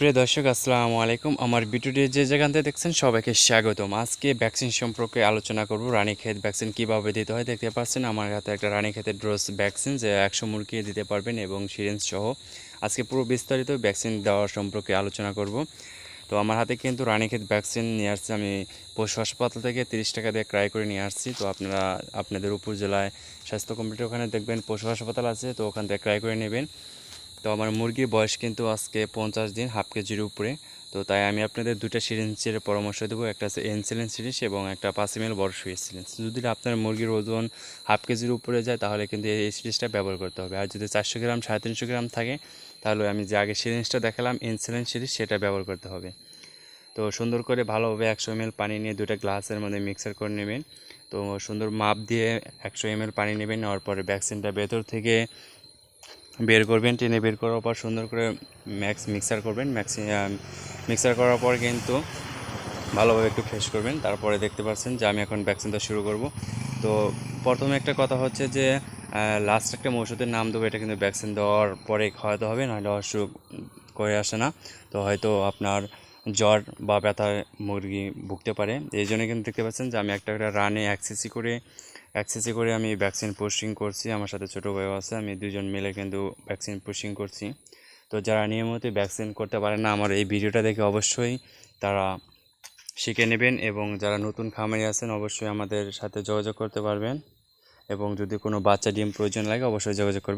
সুপ্রিয় দর্শক, আসসালামু আলাইকুম। আমার ভিডিওটি যে যেখান থেকে দেখছেন সবাইকে স্বাগতম। আজকে ভ্যাকসিন সম্পর্কে আলোচনা করব, রানীক্ষেত ভ্যাকসিন কীভাবে দিতে হয় দেখতে পাচ্ছেন। আমার হাতে একটা রানীক্ষেতের ড্রোজ ভ্যাকসিন, যে একশো মুরগি দিতে পারবেন এবং সিরিঞ্জ সহ। আজকে পুরো বিস্তারিত ভ্যাকসিন দেওয়ার সম্পর্কে আলোচনা করব। তো আমার হাতে কিন্তু রানীক্ষেত ভ্যাকসিন নিয়ে আসছি। আমি পশু হাসপাতাল থেকে তিরিশ টাকা দিয়ে ক্রয় করে নিয়ে আসছি। তো আপনারা, আপনাদের উপজেলায় স্বাস্থ্য কমিটির ওখানে দেখবেন, পশু হাসপাতাল আছে, তো ওখান থেকে ক্রয় করে নেবেন। তো আমার মুরগির বয়স কিন্তু আজকে পঞ্চাশ দিন, হাফ কেজির উপরে। তো তাই আমি আপনাদের দুটো সিরিঞ্জের পরামর্শ দেবো। একটা আছে এনসিলেন সিরিজ এবং একটা পাঁচ এম এল বড় সিরিঞ্জ। যদি আপনার মুরগির ওজন হাফ কেজির উপরে যায়, তাহলে কিন্তু এই সিরিজটা ব্যবহার করতে হবে। আর যদি চারশো গ্রাম, সাড়ে তিনশো গ্রাম থাকে, তাহলে আমি যে আগে সিরিঞ্জটা দেখালাম ইনসিলেন সিরিজ সেটা ব্যবহার করতে হবে। তো সুন্দর করে ভালোভাবে একশো এম পানি নিয়ে দুটো গ্লাসের মধ্যে মিক্সার করে নেবেন। তো সুন্দর মাপ দিয়ে একশো এম পানি নেবেন, নেওয়ার পরে ভ্যাকসিনটা ভেতর থেকে বের করবেন, টেনে বের করার পর সুন্দর করে ম্যাক্স মিক্সার করবেন। ম্যাক্সি মিক্সার করার পর কিন্তু ভালোভাবে একটু ফ্রেশ করবেন। তারপরে দেখতে পাচ্ছেন যে আমি এখন ভ্যাকসিনটা শুরু করব। তো প্রথমে একটা কথা হচ্ছে যে লাস্ট একটা ওষুধের নাম দেবো, এটা কিন্তু ভ্যাকসিন দেওয়ার পরে খাওয়াতে হবে, নাহলে অসুখ করে আসে না। তো হয়তো আপনার জ্বর বা ব্যথায় মুরগি ভুগতে পারে। এই জন্য কিন্তু দেখতে পাচ্ছেন যে আমি একটা একটা রানে এক করে এক সিসি করে আমি ভ্যাকসিন পোস্টিং করছি, আমার সাথে ছোটো ভাইও আছে, আমি দুজন মিলে কিন্তু ভ্যাকসিন পুশিং করছি। তো যারা নিয়মিত ভ্যাকসিন করতে পারে না, আমার এই ভিডিওটা দেখে অবশ্যই তারা শিখে নেবেন এবং যারা নতুন খামারি আছেন, অবশ্যই আমাদের সাথে যোগাযোগ করতে পারবেন। এবং যদি কোনো বাচ্চা ডিম প্রয়োজন লাগে, অবশ্যই যোগাযোগ করবেন।